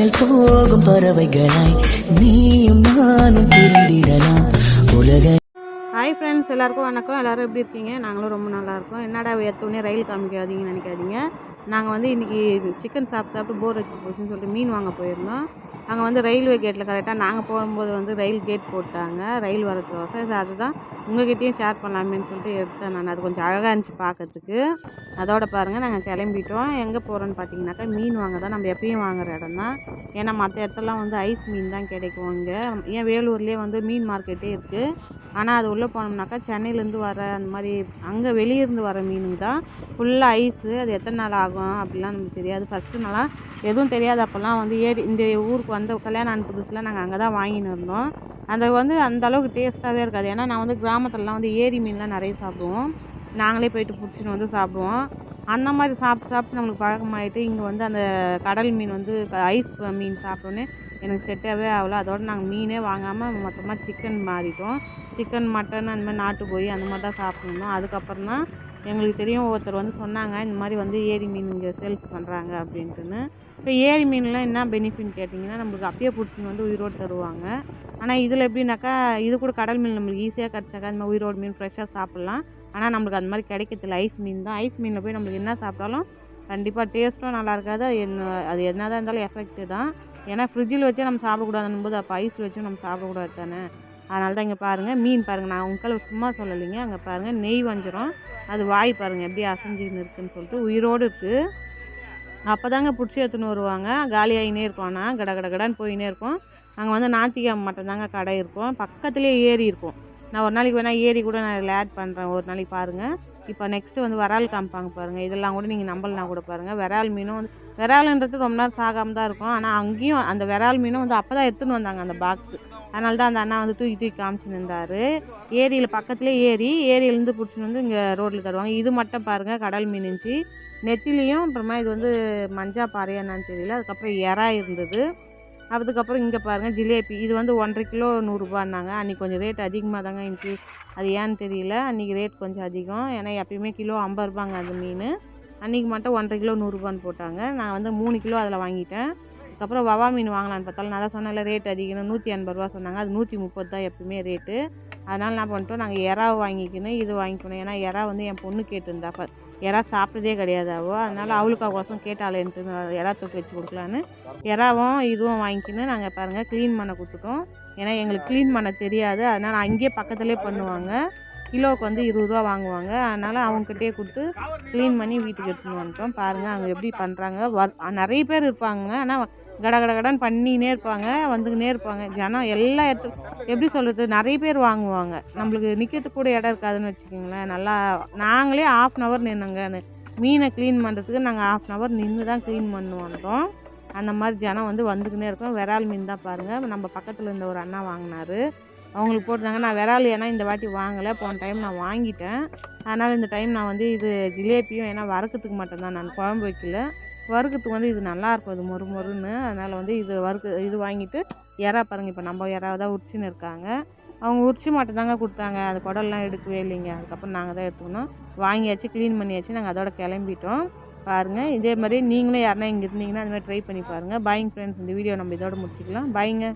விண்ணை போகும் பறவைகளாய் நீயும் நானும் பிரிந்திடலாம் உலக ஹாய் ஃப்ரெண்ட்ஸ் எல்லாருக்கும் வணக்கம். எல்லாரும் எப்படி இருக்கீங்க? நாங்களும் ரொம்ப நல்லா இருக்கோம். என்னடா எத்தோடனே ரயில் காமிக்காதீங்கன்னு நினைக்காதீங்க. நாங்கள் வந்து இன்றைக்கி சிக்கன் சாப்பிட்டு சாப்பிட்டு போர் வச்சு போச்சுன்னு சொல்லிட்டு மீன் வாங்க போயிருந்தோம். அங்கே வந்து ரயில்வே கேட்டில் கரெக்டாக நாங்கள் போகும்போது வந்து ரயில் கேட் போட்டாங்க. ரயில் வரதுக்கோசம் இது அதுதான். உங்ககிட்டயும் ஷேர் பண்ணலாமேன்னு சொல்லிட்டு எடுத்தேன் நான். அது கொஞ்சம் அழகாக இருந்துச்சு பார்க்கறதுக்கு அதோட பாருங்கள் நாங்கள் கிளம்பிட்டோம். எங்கே போகிறோன்னு பார்த்தீங்கன்னாக்கா மீன் வாங்க தான் நம்ம எப்பயும் வாங்குற இடம் தான் ஏன்னா மற்ற இடத்துலலாம் வந்து ஐஸ் மீன் தான் கிடைக்கும் இங்கே. ஏன் வேலூர்லேயே வந்து மீன் மார்க்கெட்டே இருக்குது ஆனால் அது உள்ளே போனோம்னாக்கா சென்னையிலேருந்து வர அந்த மாதிரி அங்கே வெளியிருந்து வர மீனுங்க தான் ஃபுல்லாக ஐஸு அது எத்தனை நாள் ஆகும் அப்படிலாம் நமக்கு தெரியாது. ஃபஸ்ட்டு நாளாக எதுவும் தெரியாது. அப்போல்லாம் வந்து ஏரி இந்த ஊருக்கு வந்த கல்யாணம் ஆன புதுசில் நாங்கள் அங்கே தான் வாங்கின்னு இருந்தோம். அந்த வந்து அந்த அளவுக்கு டேஸ்ட்டாகவே இருக்காது. ஏன்னா நான் வந்து கிராமத்துலலாம் வந்து ஏரி மீன்லாம் நிறைய சாப்பிடுவோம். நாங்களே போயிட்டு பிடிச்சின்னு வந்து சாப்பிடுவோம். அந்த மாதிரி சாப்பிட்டு சாப்பிட்டு நம்மளுக்கு பழக்கமாயிட்டு இங்கே வந்து அந்த கடல் மீன் வந்து ஐஸ் மீன் சாப்பிட்டோன்னே எனக்கு செட்டாகவே ஆகல. அதோட நாங்கள் மீனே வாங்காமல் மொத்தமாக சிக்கன் மாறிட்டோம். சிக்கன் மட்டன் அந்த மாதிரி நாட்டு போய் அந்த மாதிரி தான் சாப்பிட்ணும் அதுக்கப்புறம் தான் எங்களுக்கு தெரியும் ஒருத்தர் வந்து சொன்னாங்க இந்த மாதிரி வந்து ஏரி மீன் இங்கே சேல்ஸ் பண்ணுறாங்க அப்படின்ட்டுன்னு. இப்போ ஏரி மீன்லாம் என்ன பெனிஃபிட்னு கேட்டிங்கன்னா நம்மளுக்கு அப்பயே பிடிச்சின்னு வந்து உயிரோடு தருவாங்க. ஆனால் இதில் எப்படின்னாக்கா இது கூட கடல் மீன் நம்மளுக்கு ஈஸியாக கிடச்சாக்கா இந்த மாதிரி உயிரோடு மீன் ஃப்ரெஷ்ஷாக சாப்பிட்லாம். ஆனால் நம்மளுக்கு அந்த மாதிரி கிடைக்கிறதில்ல ஐஸ் மீன் தான். ஐஸ் மீனில் போய் நம்மளுக்கு என்ன சாப்பிட்டாலும் கண்டிப்பாக டேஸ்ட்டும் நல்லா இருக்காது. என்ன அது என்ன தான் இருந்தாலும் எஃபெக்ட்டு தான். ஏன்னா ஃப்ரிட்ஜில் வச்சே நம்ம சாப்பிடக்கூடாதுன்னு போது அப்போ ஐஸ் வச்சும் நம்ம சாப்பிடக்கூடாது தானே. அதனால தான் இங்கே பாருங்கள் மீன் பாருங்கள் நான் உங்களுக்கு சும்மா சொல்லலைங்க. அங்கே பாருங்கள் நெய் வஞ்சிரும். அது வாய் பாருங்கள் எப்படி அசைஞ்சுன்னு இருக்குன்னு சொல்லிட்டு உயிரோடு இருக்குது அப்போ தாங்க பிடிச்சி எடுத்துன்னு வருவாங்க. காலியாகினே இருக்கும் ஆனால் கட கட கடான்னு போயினே இருக்கும். அங்கே வந்து ஞாத்திக்கிழமை மட்டும்தாங்க கடை இருக்கும். பக்கத்துலேயே ஏரி இருக்கும். நான் ஒரு நாளைக்கு வேணால் ஏரி கூட நான் இதில் ஆட் பண்ணுறேன் ஒரு நாளைக்கு பாருங்கள் இப்போ நெக்ஸ்ட்டு வந்து வரால் காமிப்பாங்க பாருங்கள் இதெல்லாம் கூட நீங்கள் நம்பலாம் கூட பாருங்கள் விரால் மீனும் வந்து விராலுன்றது ரொம்ப நேரம் சாகாமல் தான் இருக்கும். ஆனால் அங்கேயும் அந்த விரால் மீனும் வந்து அப்போ தான் எடுத்துன்னு வந்தாங்க அந்த பாக்ஸு அதனால தான் அந்த அண்ணா வந்து தூக்கி தூக்கி காமிச்சுன்னு இருந்தார் ஏரியில் பக்கத்துலேயே ஏரி ஏரியிலேருந்து பிடிச்சின்னு வந்து இங்கே ரோட்டில் தருவாங்க. இது மட்டும் பாருங்கள் கடல் மீன் இருந்துச்சு நெத்திலையும் அப்புறமா இது வந்து மஞ்சா பாறையா என்னன்னு தெரியல. அதுக்கப்புறம் எறா இருந்தது. அதுக்கப்புறம் இங்கே பாருங்கள் ஜிலேபி. இது வந்து ஒன்றரை கிலோ நூறுரூபான்னாங்க அன்றைக்கி கொஞ்சம் ரேட் அதிகமாக தாங்க இருந்துச்சு. அது ஏன்னு தெரியல. அன்றைக்கி ரேட் கொஞ்சம் அதிகம். ஏன்னா எப்பயுமே கிலோ ஐம்பது ரூபாங்க அந்த மீன். அன்றைக்கி மட்டும் ஒன்றரை கிலோ நூறுரூபான்னு போட்டாங்க. நான் வந்து மூணு கிலோ அதில் வாங்கிட்டேன். அதுக்கப்புறம் வவா மீன் வாங்கலான்னு பார்த்தாலும் நான் தான் சொன்னால ரேட் அதிகம் நூற்றி எண்பது ரூபா சொன்னாங்க. அது நூற்றி முப்பது தான் எப்பவுமே ரேட்டு அதனால் என்ன பண்ணிட்டோம். நாங்கள் எறா வாங்கிக்கணும் இது வாங்கிக்கணும். ஏன்னா எறா வந்து என் பொண்ணு கேட்டிருந்தா அப்போ. எறா சாப்பிட்டதே கிடையாது அவள் அதனால் அவளுக்கு அவசரம் கேட்டாலேன்ட்டு நான் எறா தூக்கி வச்சு கொடுக்கலான்னு. எறாவும் இதுவும் வாங்கிக்கின்னு நாங்கள் பாருங்கள் க்ளீன் பண்ண கொடுத்துட்டோம். ஏன்னா எங்களுக்கு க்ளீன் பண்ண தெரியாது. அதனால் அங்கேயே பக்கத்துலேயே பண்ணுவாங்க. கிலோவுக்கு வந்து இருபது ரூபா வாங்குவாங்க. அதனால் அவங்ககிட்டயே கொடுத்து க்ளீன் பண்ணி வீட்டுக்கு எடுத்துன்னு வந்துட்டோம். பாருங்கள் அவங்க எப்படி பண்ணுறாங்க வர் நிறைய பேர் இருப்பாங்க. ஆனால் கட கட பண்ணினே இருப்பாங்க வந்துக்கினே இருப்பாங்க. ஜனம் எல்லா இடத்துக்கும் எப்படி சொல்கிறது நிறைய பேர் வாங்குவாங்க. நம்மளுக்கு நிற்கிறதுக்கு கூட இடம் இருக்காதுன்னு வச்சுக்கோங்களேன். நல்லா நாங்களே ஆஃப் அன் ஹவர் நின்னுங்க. அந்த மீனை க்ளீன் பண்ணுறதுக்கு நாங்கள் ஆஃப் அன் ஹவர் நின்று தான் க்ளீன் பண்ணு வந்தோம் அந்த மாதிரி ஜனம் வந்து வந்துக்கினே இருக்கோம். விரால் மீன் தான் பாருங்கள் நம்ம பக்கத்தில் இருந்த ஒரு அண்ணா வாங்கினாரு. அவங்களுக்கு போட்டிருந்தாங்க. நான் விரால் ஏன்னா இந்த வாட்டி வாங்கலை. போன டைம் நான் வாங்கிட்டேன். அதனால் இந்த டைம் நான் வந்து இது ஜிலேபியும் ஏன்னா வறுக்கிறதுக்கு மட்டும்தான். நான் குழம்பு வைக்கல. வறுக்கிறதுக்கு வந்து இது நல்லாயிருக்கும் இது மொறு மொறுன்னு. அதனால் வந்து இது வறுக்கு இது வாங்கிட்டு இறா பாருங்கள் இப்போ நம்ம இறாவை தான் உரிச்சின்னு இருக்காங்க. அவங்க உரிச்சு மட்டும் தாங்க கொடுத்தாங்க. அது குடல்லாம் எடுக்கவே இல்லைங்க. அதுக்கப்புறம் நாங்கள் தான் எடுத்துக்கணும். வாங்கியாச்சு க்ளீன் பண்ணியாச்சு. நாங்கள் அதோட கிளம்பிட்டோம். பாருங்கள் இதே மாதிரி நீங்களும் யாருன்னா இங்கே இருந்தீங்கன்னா அந்த மாதிரி ட்ரை பண்ணி பாருங்கள் பாயிங் ஃப்ரெண்ட்ஸ் இந்த வீடியோ நம்ம இதோட முடிச்சுக்கலாம். பாய்ங்க